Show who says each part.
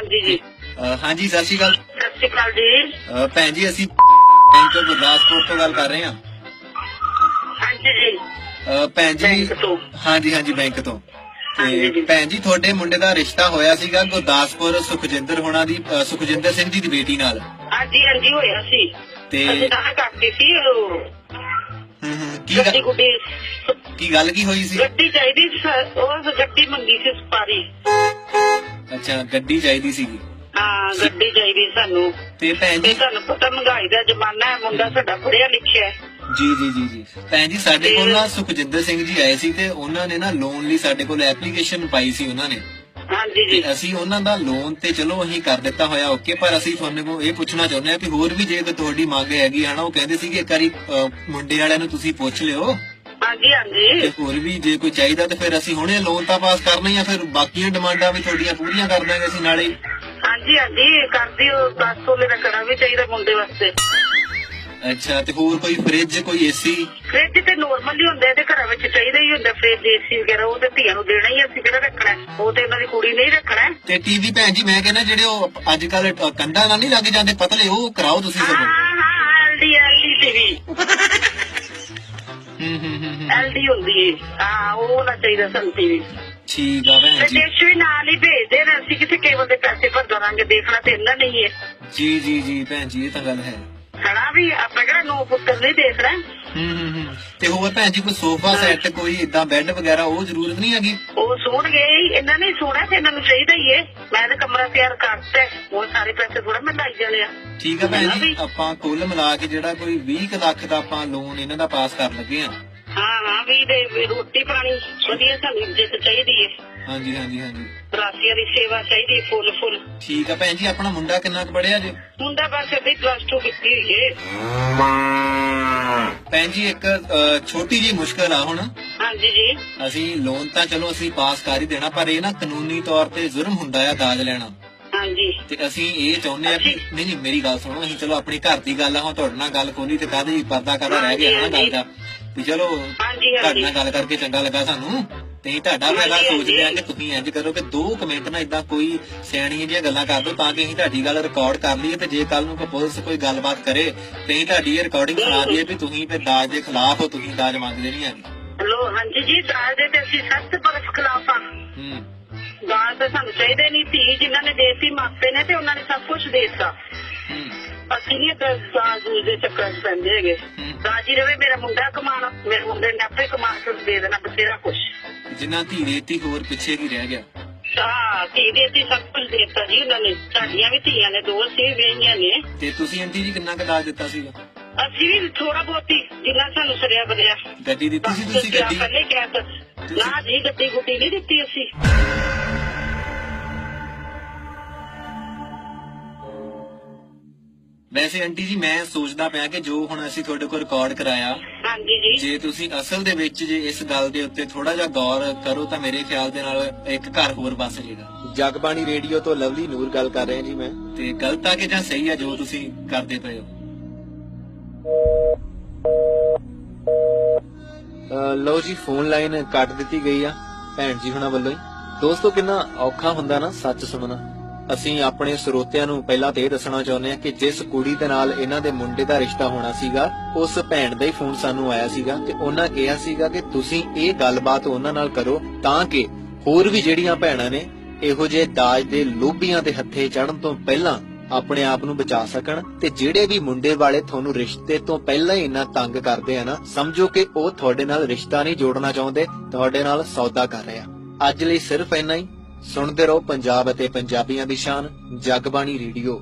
Speaker 1: ਹਾਂਜੀ ਜੀ।
Speaker 2: ਹਾਂਜੀ ਸਤਿ ਸ਼੍ਰੀ ਅਕਾਲ।
Speaker 1: ਸਤਿ ਸ਼੍ਰੀ ਅਕਾਲ ਜੀ।
Speaker 2: ਭੈਣ ਜੀ ਅਸੀਂ ਬੈਂਕ ਗੁਰਦਾਸਪੁਰ ਤੋਂ ਗੱਲ ਕਰ ਰਹੇ ਹਾਂ।
Speaker 1: ਹਾਂਜੀ ਜੀ।
Speaker 2: ਅ, ਭੈਣ ਜੀ
Speaker 1: ਬੈਂਕ ਤੋਂ।
Speaker 2: ਹਾਂਜੀ ਹਾਂਜੀ ਬੈਂਕ ਤੋਂ।
Speaker 1: ਹਾਂਜੀ
Speaker 2: ਤੇ
Speaker 1: ਜੀ।
Speaker 2: ਭੈਣ ਜੀ ਤੁਹਾਡੇ ਮੁੰਡੇ ਦਾ ਰਿਸ਼ਤਾ ਹੋਇਆ ਸੀਗਾ ਗੁਰਦਾਸਪੁਰ ਸੁਖਜਿੰਦਰ ਹੋਣਾ ਦੀ ਸੁਖਜਿੰਦਰ ਸਿੰਘ ਜੀ ਦੀ ਬੇਟੀ ਨਾਲ।
Speaker 1: ਹਾਂਜੀ ਹਾਂਜੀ ਹੋਇਆ ਸੀ।
Speaker 2: ਤੇ
Speaker 1: ਅਸੀਂ ਤਾਂ ਕਰਦੇ ਸੀ ਉਹ
Speaker 2: ਹਮ, ਹਮ, ਕੀ ਗੱਲ-
Speaker 1: ਗੁੱਡੀ
Speaker 2: ਕੀ ਗੱਲ ਕੀ ਹੋਈ ਸੀ?
Speaker 1: ਗੱਡੀ ਚਾਹੀਦੀ ਸੀ ਉਹ ਗੱਡੀ ਮੰਗੀ ਸੀ ਸਪਾਰੀ।
Speaker 2: ਅੱਛਾ ਗੱਡੀ ਚਾਹੀਦੀ ਸੀਗੀ?
Speaker 1: ਹਾਂ ਗੱਡੀ ਚਾਹੀਦੀ ਸਾਨੂੰ।
Speaker 2: ਤੇ ਭੈਣ
Speaker 1: ਤੇ
Speaker 2: ਜੀ
Speaker 1: ਤੁਹਾਨੂੰ ਪਤਾ ਮਹਿੰਗਾਈ ਦਾ ਜ਼ਮਾਨਾ ਹੈ ਮੁੰਡਾ ਸਾਡਾ ਪੜਿਆ ਲਿਖਿਆ ਹੈ।
Speaker 2: ਜੀ ਜੀ ਜੀ ਜੀ। ਭੈਣ ਜੀ ਸਾਡੇ ਕੋਲ ਨਾ ਸੁਖਜਿੰਦਰ ਸਿੰਘ ਜੀ ਆਏ ਸੀ ਤੇ ਉਹਨਾਂ ਨੇ ਨਾ ਲੋਨ ਲਈ ਸਾਡੇ ਕੋਲ ਐਪਲੀਕੇਸ਼ਨ ਪਾਈ ਸੀ ਉਹਨਾਂ ਨੇ।
Speaker 1: ਹਾਂਜੀ ਜੀ।
Speaker 2: ਤੇ ਅਸੀਂ ਉਹਨਾਂ ਦਾ ਲੋਨ ਤੇ ਚਲੋ ਅਸੀਂ ਕਰ ਦਿੱਤਾ ਹੋਇਆ ਓਕੇ ਪਰ ਅਸੀਂ ਤੁਹਾਨੂੰ ਕੋਲ ਇਹ ਪੁੱਛਣਾ ਚਾਹੁੰਦੇ ਆ ਕਿ ਹੋਰ ਵੀ ਜੇ ਕੋਈ ਤੁਹਾਡੀ ਮੰਗ ਹੈਗੀ ਹਨਾ ਉਹ ਕਹਿੰਦੇ ਸੀ ਕਿ ਇੱਕ ਵਾਰੀ ਅ, ਮੁੰਡੇ ਵਾਲਿਆਂ ਨੂੰ ਤੁਸੀਂ ਪੁੱਛ ਲਿਓ।
Speaker 1: ਹਾਂਜੀ ਹਾਂਜੀ
Speaker 2: ਤੇ ਹੋਰ ਵੀ ਜੇ ਕੋਈ ਚਾਹੀਦਾ ਤੇ ਫਿਰ ਅਸੀਂ ਹੁਣੇ ਲੋਨ ਤਾਂ ਪਾਸ ਕਰਨਾ ਹੀ ਆ ਫਿਰ ਬਾਕੀਆਂ ਡਿਮਾਂਡਾਂ ਵੀ ਤੁਹਾਡੀਆਂ ਪੂਰੀਆਂ ਕਰ ਦਾਂਗੇ ਅਸੀਂ ਨਾਲੇ ਹੀ।
Speaker 1: ਹਾਂਜੀ ਹਾਂਜੀ ਕਰਦੀ ਉਹ 10 ਤੋਲੇ ਦਾ ਕੜਾ ਵੀ ਚਾਹੀਦਾ ਮੁੰਡੇ ਵਾਸਤੇ
Speaker 2: ਅੱਛਾ ਤੇ ਹੋਰ ਕੋਈ ਫ੍ਰਿਜ ਕੋਈ ਏਸੀ
Speaker 1: ਫ੍ਰਿਜ ਤੇ ਨਾਰਮਲ ਹੀ ਹੁੰਦਾ ਤੇ ਘਰਾਂ ਵਿੱਚ ਚਾਹੀਦਾ ਹੀ ਹੁੰਦਾ ਫ੍ਰਿਜ ਏਸੀ ਵਗੈਰਾ ਉਹ ਤੇ ਧੀਆਂ ਨੂੰ ਦੇਣਾ ਹੀ ਅਸੀਂ ਕਿਹੜਾ ਰੱਖਣਾ ਹੈ? ਉਹ ਤੇ ਉਹਨਾਂ ਦੀ ਕੁੜੀ ਨਹੀਂ ਰੱਖਣਾ ਹੈ।
Speaker 2: ਤੇ ਟੀਵੀ ਭੈਣ ਜੀ ਮੈਂ ਕਹਿੰਦਾ ਜਿਹੜੇ ਉਹ ਅੱਜ ਕੱਲ ਕੰਧਾਂ ਨਾਲ ਨਹੀਂ ਲੱਗ ਜਾਂਦੇ ਪਤਲੇ ਉਹ ਕਰਾਓ ਤੁਸੀਂ
Speaker 1: ਹਾਂ
Speaker 2: ਸਗੋਂ
Speaker 1: ਹਾਂ ਐਲਡੀ ਐਲਡੀ ਟੀਵੀ
Speaker 2: ਹੂੰ ਹੂੰ ਹੂੰ ਹੂੰ।
Speaker 1: ਐਲਡੀ ਹੁੰਦੀ ਹਾਂ ਉਹ ਹੋਣਾ ਚਾਹੀਦਾ ਟੀਵੀ
Speaker 2: ਠੀਕ ਆ ਭੈਣ ਜੀ।
Speaker 1: ਡਿਸ਼ ਵੀ ਨਾਲ ਹੀ ਭੇਜਦੇ ਨੇ ਅਸੀਂ ਕਿਸੇ ਕੇਬਲ ਦੇ ਪੈਸੇ ਭਰ ਦਵਾਂਗੇ ਦੇਖਣਾ ਤੇ ਇੰਨਾ ਨਹੀਂ ਹੈ
Speaker 2: ਜੀ ਜੀ ਜੀ ਭੈਣ ਜੀ ਇਹ ਤਾਂ ਗੱਲ ਹੈ।
Speaker 1: ਹਣਾ ਵੀ ਆਪਾਂ ਕਿਹੜਾ ਨੋ ਪੁੱਤਰ ਨਹੀਂ ਦੇਖਣਾ
Speaker 2: ਹੂੰ ਹੂੰ ਹੂੰ। ਤੇ ਹੋਰ ਭੈਣ ਜੀ ਕੋਈ ਸੋਫਾ ਸੈੱਟ ਕੋਈ ਇਦਾਂ ਬੈੱਡ ਵਗੈਰਾ ਉਹ ਜ਼ਰੂਰਤ ਨਹੀਂ ਹੈਗੀ?
Speaker 1: ਉਹ ਸੁਣਗੇ ਹੀ, ਇਹਨਾਂ ਨੇ ਸੁਣਿਆ ਤੇ ਇਹਨਾਂ ਨੂੰ ਚਾਹੀਦਾ ਹੀ ਹੈ ਮੈਂ ਤਾਂ ਕਮਰਾ ਤਿਆਰ ਕਰਤਾ ਹੈ। ਉਹ ਸਾਰੇ ਪੈਸੇ ਥੋੜਾ ਮੈਂ ਲਾਈ ਜਾਣੇ ਆ।
Speaker 2: ਠੀਕ ਆ ਭੈਣ ਜੀ? ਆਪਾਂ ਕੁੱਲ ਮਿਲਾ ਕੇ ਜਿਹੜਾ ਕੋਈ 20 ਕੁ ਲੱਖ ਦਾ ਆਪਾਂ ਲੋਨ ਇਹਨਾਂ ਦਾ ਪਾਸ ਕਰਨ ਲੱਗੇ ਆ।
Speaker 1: ਹਾਂ ਹਾਂ ਵੀ ਦੇ ਵੀ ਰੋਟੀ ਪਾਣੀ ਵਧੀਆ ਸਾਨੂੰ ਇੱਜ਼ਤ ਚਾਹੀਦੀ ਹੈ।
Speaker 2: ਹਾਂਜੀ ਹਾਂਜੀ ਹਾਂਜੀ।
Speaker 1: ਰਾਸੀਆਂ ਦੀ ਸੇਵਾ ਚਾਹੀਦੀ ਹੈ ਫੁੱਲ ਫੁੱਲ।
Speaker 2: ਠੀਕ ਆ ਭੈਣ ਜੀ ਆਪਣਾ ਮੁੰਡਾ ਕਿੰਨਾ ਕੁ ਪੜਿਆ ਜੇ?
Speaker 1: ਮੁੰਡਾ ਬਸ ਅੱਧੀ ਪਲੱਸ 2 ਕੀਤੀ ਹੋਈ ਹੈ।
Speaker 2: ਭੈਣ ਜੀ ਇੱਕ ਛੋਟੀ ਜੀ ਮੁਸ਼ਕਲ ਆ ਹੁਣ।
Speaker 1: ਹਾਂਜੀ ਜੀ।
Speaker 2: ਅਸੀਂ ਲੋਨ ਤਾਂ ਚਲੋ ਅਸੀਂ ਪਾਸ ਕਰ ਹੀ ਦੇਣਾ ਪਰ ਇਹ ਨਾ ਕਾਨੂੰਨੀ ਤੌਰ ਤੇ ਜ਼ੁਰਮ ਹੁੰਦਾ ਆ ਦਾਜ ਲੈਣਾ।
Speaker 1: ਹਾਂਜੀ।
Speaker 2: ਤੇ ਅਸੀਂ ਇਹ ਚਾਹੁੰਦੇ ਆ ਕਿ ਨਹੀਂ ਨਹੀਂ ਮੇਰੀ ਗੱਲ ਸੁਣੋ ਅਸੀਂ ਚਲੋ ਆਪਣੀ ਘਰ ਦੀ ਗੱਲ ਆ ਹੁਣ ਤੁਹਾਡੇ ਨਾਲ ਗੱਲ ਕੋਲੀ ਤੇ ਕਾਹਦੇ ਪਰਦਾ ਕਾਹਦਾ ਰਹਿ ਗਿਆ ਨਾ ਗੱਲ ਦਾ। ਵੀ ਚਲੋ
Speaker 1: ਹਾਂਜੀ ਹਾਂਜੀ।
Speaker 2: ਨਾਲ ਗੱਲ ਕਰਕੇ ਚੰਗਾ ਲੱਗਾ ਸਾਨੂੰ। ਤੇ ਤੁਹਾਡਾ
Speaker 1: ਹਾਂਜੀ,
Speaker 2: ਸੋਚਦੇ ਆ। ਕਿ ਤੁਸੀਂ ਇੰਜ ਕਰੋ ਕਿ ਦੋ ਕਮੈਂਟ ਨਾਲ ਇਦਾਂ ਕੋਈ ਸਿਆਣੀਆਂ ਜਿਹੀਆਂ ਗੱਲਾਂ ਕਰ ਦਿਓ ਤਾਂ ਕਿ ਅਸੀਂ ਤੁਹਾਡੀ ਗੱਲ ਰਿਕਾਰਡ ਕਰ ਲਈਏ ਤੇ ਜੇ ਕੱਲ ਨੂੰ ਕੋਈ ਪੁਲਿਸ ਕੋਈ ਗੱਲਬਾਤ ਕਰੇ ਤੇ ਅਸੀਂ ਤੁਹਾਡੀ ਰਿਕਾਰਡਿੰਗ ਸੁਣਾ ਦਈਏ ਵੀ ਤੁਸੀਂ ਤੇ ਦਾਜ ਦੇ ਖਿਲਾਫ ਹੋ ਤੁਸੀਂ ਦਾਜ ਮੰਗਦੇ ਨਹੀਂ ਹੈਗੇ।
Speaker 1: ਹਾਂਜੀ ਜੀ ਦਾਜ ਦੇ ਤੇ ਅਸੀਂ ਸਖਤ ਬਰਫ ਖਿਲਾਫ ਆ
Speaker 2: ਹੂੰ।
Speaker 1: ਦਾਜ ਤਾਂ ਸਾਨੂੰ ਚਾਹੀਦਾ ਹੀ ਨਹੀਂ ਧੀ ਜਿਨ੍ਹਾਂ ਨੇ ਦੇਤੀ ਮਾਪੇ ਨੇ ਤੇ ਉਹਨਾਂ ਨੇ ਸਭ ਕੁਝ ਦੇਤਾ।
Speaker 2: ਹੂੰ।
Speaker 1: ਅਸੀਂ ਨਹੀਂ ਦਾਜ ਦੂਜ ਦੇ ਚੱਕਰਾਂ ਪੈਂਦੇ ਹੈਗੇ।
Speaker 2: ਹੀ
Speaker 1: ਰਵੇ ਮੇਰਾ ਮੁੰਡਾ ਕਮਾਣਾ ਮੇਰੇ ਮੁੰਡੇ ਨੇ ਆਪੇ ਕਮਾ ਕੇ ਦੇ ਦੇਣਾ ਬਥੇਰਾ ਕੁਛ।
Speaker 2: ਜਿੰਨਾ ਧੀ ਦੇਤੀ ਹੋਰ ਪਿੱਛੇ ਕੀ ਰਹਿ ਗਿਆ।
Speaker 1: ਹਾਂ ਧੀ ਦੇਤੀ ਸਭ ਕੁਝ ਦੇਤਾ ਜੀ ਉਹਨਾਂ ਨੇ। ਸਾਡੀਆਂ ਵੀ ਧੀਆਂ ਨੇ ਦੋ ਵੀ ਵਿਆਹੀਆਂ ਨੇ।
Speaker 2: ਤੇ ਤੁਸੀਂ ਆਂਟੀ ਜੀ ਕਿੰਨਾ ਕੁ ਦਾਜ ਦਿੱਤਾ ਸੀਗਾ?
Speaker 1: ਅਸੀਂ ਵੀ ਥੋੜਾ ਬਹੁਤੀ ਜਿੰਨਾ ਸਾਨੂੰ ਸਰਿਆ ਬਰਿਆ
Speaker 2: ਗੱਡੀ ਦਿੱਤੀ ਸੀ ਤੁਸੀਂ ਗੱਡੀ?
Speaker 1: ਪਹਿਲੇ ਕਿਹਾ ਤਾਂ ਨਾ ਜੀ ਗੱਡੀ ਗੁੱਡੀ ਨਹੀਂ ਦਿੱਤੀ ਅਸੀਂ।
Speaker 2: ਵੈਸੇ ਆਂਟੀ ਜੀ ਮੈਂ ਸੋਚਦਾ ਪਿਆ ਕਿ ਜੋ ਹੁਣ ਅਸੀਂ ਤੁਹਾਡੇ ਕੋਲ ਰਿਕਾਰਡ ਕਰਾਇਆ
Speaker 1: ਹਾਂਜੀ ਜੀ।
Speaker 2: ਜੇ ਤੁਸੀਂ ਅਸਲ ਦੇ ਵਿੱਚ ਜੇ ਇਸ ਗੱਲ ਦੇ ਉੱਤੇ ਥੋੜਾ ਜਿਹਾ ਗੌਰ ਕਰੋ ਤਾਂ ਮੇਰੇ ਖਿਆਲ ਦੇ ਨਾਲ ਇੱਕ ਘਰ ਹੋਰ ਬਸ ਜਾਏਗਾ।
Speaker 3: ਜਗਬਾਣੀ ਰੇਡੀਓ ਤੋਂ ਲਵਲੀ ਨੂਰ ਗੱਲ ਕਰ ਰਿਹਾ ਜੀ ਮੈਂ।
Speaker 2: ਤੇ ਗਲਤ ਆ ਕਿ ਜਾਂ ਸਹੀ ਆ ਜੋ ਤੁਸੀਂ ਕਰਦੇ ਪਏ ਹੋ?
Speaker 3: ਲਓ ਜੀ ਫੋਨ ਲਾਈਨ ਕੱਟ ਦਿੱਤੀ ਗਈ ਆ ਭੈਣ ਜੀ ਹੁਣਾਂ ਵੱਲੋਂ ਹੀ। ਦੋਸਤੋ ਕਿੰਨਾ ਔਖਾ ਹੁੰਦਾ ਨਾ ਸੱਚ ਸੁਣਨਾ। ਅਸੀਂ ਆਪਣੇ ਸਰੋਤਿਆਂ ਨੂੰ ਪਹਿਲਾਂ ਤੇ ਦੱਸਣਾ ਚਾਹੁੰਦੇ ਹਾਂ ਕਿ ਜਿਸ ਕੁੜੀ ਦੇ ਨਾਲ ਇਹਨਾਂ ਦੇ ਮੁੰਡੇ ਦਾ ਰਿਸ਼ਤਾ ਹੋਣਾ ਸੀਗਾ, ਉਸ ਭੈਣ ਦਾ ਹੀ ਫੋਨ ਸਾਨੂੰ ਆਇਆ ਸੀਗਾ ਤੇ ਉਹਨਾਂ ਕਿਹਾ ਸੀਗਾ ਕਿ ਤੁਸੀਂ ਇਹ ਗੱਲਬਾਤ ਉਹਨਾਂ ਨਾਲ ਕਰੋ ਤਾਂ ਕਿ ਹੋਰ ਵੀ ਜਿਹੜੀਆਂ ਭੈਣਾਂ ਨੇ ਇਹੋ ਜਿਹੇ ਦਾਜ ਦੇ ਲੋਭੀਆਂ ਦੇ ਹੱਥੇ ਚੜਨ ਤੋਂ ਪਹਿਲਾਂ ਆਪਣੇ ਆਪ ਨੂੰ ਬਚਾ ਸਕਣ ਤੇ ਜਿਹੜੇ ਵੀ ਮੁੰਡੇ ਵਾਲੇ ਤੁਹਾਨੂੰ ਰਿਸ਼ਤੇ ਤੋਂ ਪਹਿਲਾਂ ਹੀ ਇੰਨਾ ਤੰਗ ਕਰਦੇ ਆ ਨਾ, ਸਮਝੋ ਕਿ ਉਹ ਤੁਹਾਡੇ ਨਾਲ ਰਿਸ਼ਤਾ ਨਹੀਂ ਜੋੜਨਾ ਚਾਹੁੰਦੇ, ਤੁਹਾਡੇ ਨਾਲ ਸੌਦਾ ਕਰ ਰਹੇ ਆ। ਅੱਜ ਲਈ ਸਿਰਫ ਇੰਨਾ ਹੀ। ਸੁਣਦੇ ਰਹੋ ਪੰਜਾਬ ਅਤੇ ਪੰਜਾਬੀਆਂ ਦੀ ਸ਼ਾਨ ਜਗਬਾਣੀ ਰੇਡੀਓ।